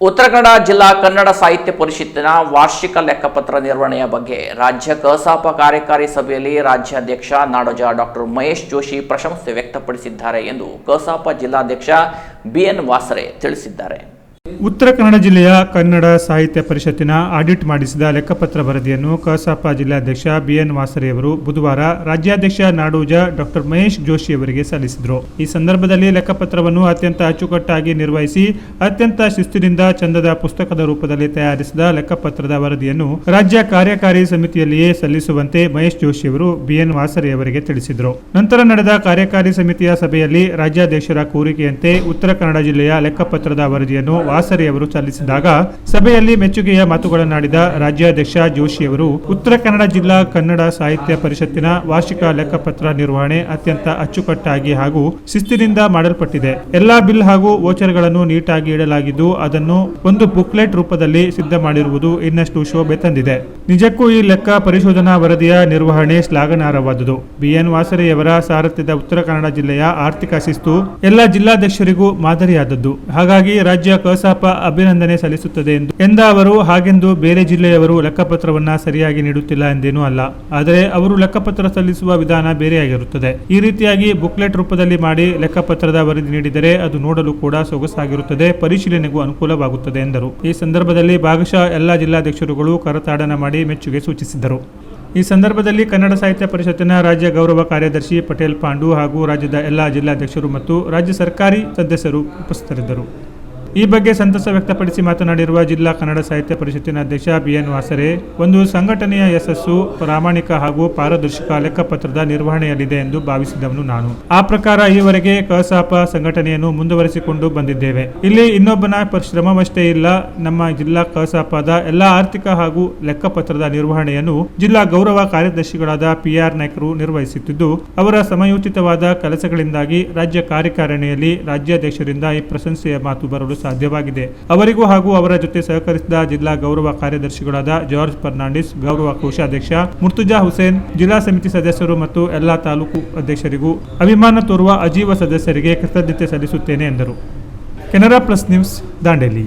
ಉತ್ತರ ಕನ್ನಡ ಜಿಲ್ಲಾ ಕನ್ನಡ ಸಾಹಿತ್ಯ ಪರಿಷತ್ತಿನ ವಾರ್ಷಿಕ ಲೆಕ್ಕಪತ್ರ ನಿರ್ವಹಣೆಯ ಬಗ್ಗೆ ರಾಜ್ಯ ಕಸಾಪ ಕಾರ್ಯಕಾರಿ ಸಭೆಯಲ್ಲಿ ರಾಜ್ಯಾಧ್ಯಕ್ಷ ನಾಡೋಜ ಡಾಕ್ಟರ್ ಮಹೇಶ್ ಜೋಶಿ ಪ್ರಶಂಸೆ ವ್ಯಕ್ತಪಡಿಸಿದ್ದಾರೆ ಎಂದು ಕಸಾಪ ಜಿಲ್ಲಾಧ್ಯಕ್ಷ ಬಿಎನ್ ವಾಸರೆ ತಿಳಿಸಿದ್ದಾರೆ. ಉತ್ತರ ಕನ್ನಡ ಜಿಲ್ಲೆಯ ಕನ್ನಡ ಸಾಹಿತ್ಯ ಪರಿಷತ್ತಿನ ಆಡಿಟ್ ಮಾಡಿಸಿದ ಲೆಕ್ಕಪತ್ರ ವರದಿಯನ್ನು ಕಸಾಪ ಜಿಲ್ಲಾಧ್ಯಕ್ಷ ಬಿಎನ್ ವಾಸರೆಯವರು ಬುಧವಾರ ರಾಜ್ಯಾಧ್ಯಕ್ಷ ನಾಡೋಜ ಡಾಕ್ಟರ್ ಮಹೇಶ್ ಜೋಶಿ ಅವರಿಗೆ ಸಲ್ಲಿಸಿದರು. ಈ ಸಂದರ್ಭದಲ್ಲಿ ಲೆಕ್ಕಪತ್ರವನ್ನು ಅತ್ಯಂತ ಅಚ್ಚುಕಟ್ಟಾಗಿ ನಿರ್ವಹಿಸಿ, ಅತ್ಯಂತ ಶಿಸ್ತಿನಿಂದ ಚಂದದ ಪುಸ್ತಕದ ರೂಪದಲ್ಲಿ ತಯಾರಿಸಿದ ಲೆಕ್ಕಪತ್ರದ ವರದಿಯನ್ನು ರಾಜ್ಯ ಕಾರ್ಯಕಾರಿ ಸಮಿತಿಯಲ್ಲಿಯೇ ಸಲ್ಲಿಸುವಂತೆ ಮಹೇಶ್ ಜೋಶಿ ಅವರು ಬಿಎನ್ ವಾಸರೆಯವರಿಗೆ ತಿಳಿಸಿದರು. ನಂತರ ನಡೆದ ಕಾರ್ಯಕಾರಿ ಸಮಿತಿಯ ಸಭೆಯಲ್ಲಿ ರಾಜ್ಯಾಧ್ಯಕ್ಷರ ಕೋರಿಕೆಯಂತೆ ಉತ್ತರ ಕನ್ನಡ ಜಿಲ್ಲೆಯ ಲೆಕ್ಕಪತ್ರದ ವರದಿಯನ್ನು ವಾಸರೆಯವರು ಸಲ್ಲಿಸಿದಾಗ ಸಭೆಯಲ್ಲಿ ಮೆಚ್ಚುಗೆಯ ಮಾತುಗಳನ್ನಾಡಿದ ರಾಜ್ಯಾಧ್ಯಕ್ಷ ಜೋಶಿಯವರು ಉತ್ತರ ಕನ್ನಡ ಜಿಲ್ಲಾ ಕನ್ನಡ ಸಾಹಿತ್ಯ ಪರಿಷತ್ತಿನ ವಾರ್ಷಿಕ ಲೆಕ್ಕಪತ್ರ ನಿರ್ವಹಣೆ ಅತ್ಯಂತ ಅಚ್ಚುಕಟ್ಟಾಗಿ ಹಾಗೂ ಶಿಸ್ತಿನಿಂದ ಮಾಡಲ್ಪಟ್ಟಿದೆ. ಎಲ್ಲಾ ಬಿಲ್ ಹಾಗೂ ವೋಚರ್ಗಳನ್ನು ನೀಟಾಗಿ ಇಡಲಾಗಿದ್ದು, ಅದನ್ನು ಒಂದು ಬುಕ್ಲೆಟ್ ರೂಪದಲ್ಲಿ ಸಿದ್ಧ ಮಾಡಿರುವುದು ಇನ್ನಷ್ಟು ಶೋಭೆ ತಂದಿದೆ. ನಿಜಕ್ಕೂ ಈ ಲೆಕ್ಕ ಪರಿಶೋಧನಾ ವರದಿಯ ನಿರ್ವಹಣೆ ಶ್ಲಾಘನಾರ್ಹವಾದುದು. ಬಿಎನ್ ವಾಸರೆಯವರ ಸಾರಥ್ಯದ ಉತ್ತರ ಕನ್ನಡ ಜಿಲ್ಲೆಯ ಆರ್ಥಿಕ ಶಿಸ್ತು ಎಲ್ಲ ಜಿಲ್ಲಾಧ್ಯಕ್ಷರಿಗೂ ಮಾದರಿಯಾದದ್ದು. ಹಾಗಾಗಿ ರಾಜ್ಯ ಕಸಾಪ ಅಭಿನಂದನೆ ಸಲ್ಲಿಸುತ್ತದೆ ಎಂದು. ಎಂದ ಅವರು, ಹಾಗೆಂದು ಬೇರೆ ಜಿಲ್ಲೆಯವರು ಲೆಕ್ಕಪತ್ರವನ್ನ ಸರಿಯಾಗಿ ನೀಡುತ್ತಿಲ್ಲ ಎಂದೇನೂ ಅಲ್ಲ. ಆದರೆ ಅವರು ಲೆಕ್ಕಪತ್ರ ಸಲ್ಲಿಸುವ ವಿಧಾನ ಬೇರೆಯಾಗಿರುತ್ತದೆ. ಈ ರೀತಿಯಾಗಿ ಬುಕ್ಲೆಟ್ ರೂಪದಲ್ಲಿ ಮಾಡಿ ಲೆಕ್ಕಪತ್ರದ ವರದಿ ನೀಡಿದರೆ ಅದು ನೋಡಲು ಕೂಡ ಸೊಗಸಾಗಿರುತ್ತದೆ, ಪರಿಶೀಲನೆಗೂ ಅನುಕೂಲವಾಗುತ್ತದೆ ಎಂದರು. ಈ ಸಂದರ್ಭದಲ್ಲಿ ಭಾಗಶಃ ಎಲ್ಲಾ ಜಿಲ್ಲಾಧ್ಯಕ್ಷರುಗಳು ಕರತಾಡನ ಮಾಡಿ ಮೆಚ್ಚುಗೆ ಸೂಚಿಸಿದರು. ಈ ಸಂದರ್ಭದಲ್ಲಿ ಕನ್ನಡ ಸಾಹಿತ್ಯ ಪರಿಷತ್ತಿನ ರಾಜ್ಯ ಗೌರವ ಕಾರ್ಯದರ್ಶಿ ಪಟೇಲ್ ಪಾಂಡು ಹಾಗೂ ರಾಜ್ಯದ ಎಲ್ಲ ಜಿಲ್ಲಾಧ್ಯಕ್ಷರು ಮತ್ತು ರಾಜ್ಯ ಸರ್ಕಾರಿ ಸದಸ್ಯರು ಉಪಸ್ಥಿತರಿದ್ದರು. ಈ ಬಗ್ಗೆ ಸಂತಸ ವ್ಯಕ್ತಪಡಿಸಿ ಮಾತನಾಡಿರುವ ಜಿಲ್ಲಾ ಕನ್ನಡ ಸಾಹಿತ್ಯ ಪರಿಷತ್ತಿನ ಅಧ್ಯಕ್ಷ ಬಿಎನ್ ವಾಸರೆ, ಒಂದು ಸಂಘಟನೆಯ ಯಶಸ್ಸು ಪ್ರಾಮಾಣಿಕ ಹಾಗೂ ಪಾರದರ್ಶಕ ಲೆಕ್ಕಪತ್ರದ ನಿರ್ವಹಣೆಯಲ್ಲಿದೆ ಎಂದು ಭಾವಿಸಿದವನು ನಾನು. ಆ ಪ್ರಕಾರ ಈವರೆಗೆ ಕಸಾಪ ಸಂಘಟನೆಯನ್ನು ಮುಂದುವರೆಸಿಕೊಂಡು ಬಂದಿದ್ದೇವೆ. ಇಲ್ಲಿ ಇನ್ನೊಬ್ಬನ ಪರಿಶ್ರಮವಷ್ಟೇ ಇಲ್ಲ, ನಮ್ಮ ಜಿಲ್ಲಾ ಕಸಾಪದ ಎಲ್ಲ ಆರ್ಥಿಕ ಹಾಗೂ ಲೆಕ್ಕಪತ್ರದ ನಿರ್ವಹಣೆಯನ್ನು ಜಿಲ್ಲಾ ಗೌರವ ಕಾರ್ಯದರ್ಶಿಗಳಾದ ಪಿಆರ್ ನಾಯ್ಕರು ನಿರ್ವಹಿಸುತ್ತಿದ್ದು, ಅವರ ಸಮಯೋಚಿತವಾದ ಕೆಲಸಗಳಿಂದಾಗಿ ರಾಜ್ಯ ಕಾರ್ಯಕಾರಿಣಿಯಲ್ಲಿ ರಾಜ್ಯಾಧ್ಯಕ್ಷರಿಂದ ಈ ಪ್ರಶಂಸೆಯ ಮಾತು ಬರಲು ಸಾಧ್ಯವಾಗಿದೆ. ಅವರಿಗೂ ಹಾಗೂ ಅವರ ಜೊತೆ ಸಹಕರಿಸಿದ ಜಿಲ್ಲಾ ಗೌರವ ಕಾರ್ಯದರ್ಶಿಗಳಾದ ಜಾರ್ಜ್ ಫರ್ನಾಂಡಿಸ್, ಗೌರವ ಕೋಶಾಧ್ಯಕ್ಷ ಮುರ್ತುಜಾ ಹುಸೇನ್, ಜಿಲ್ಲಾ ಸಮಿತಿ ಸದಸ್ಯರು ಮತ್ತು ಎಲ್ಲಾ ತಾಲೂಕು ಅಧ್ಯಕ್ಷರಿಗೂ ಅಭಿಮಾನ ತೋರುವ ಅಜೀವ ಸದಸ್ಯರಿಗೆ ಕೃತಜ್ಞತೆ ಸಲ್ಲಿಸುತ್ತೇನೆ ಎಂದರು. Canara plus news, Dandeli.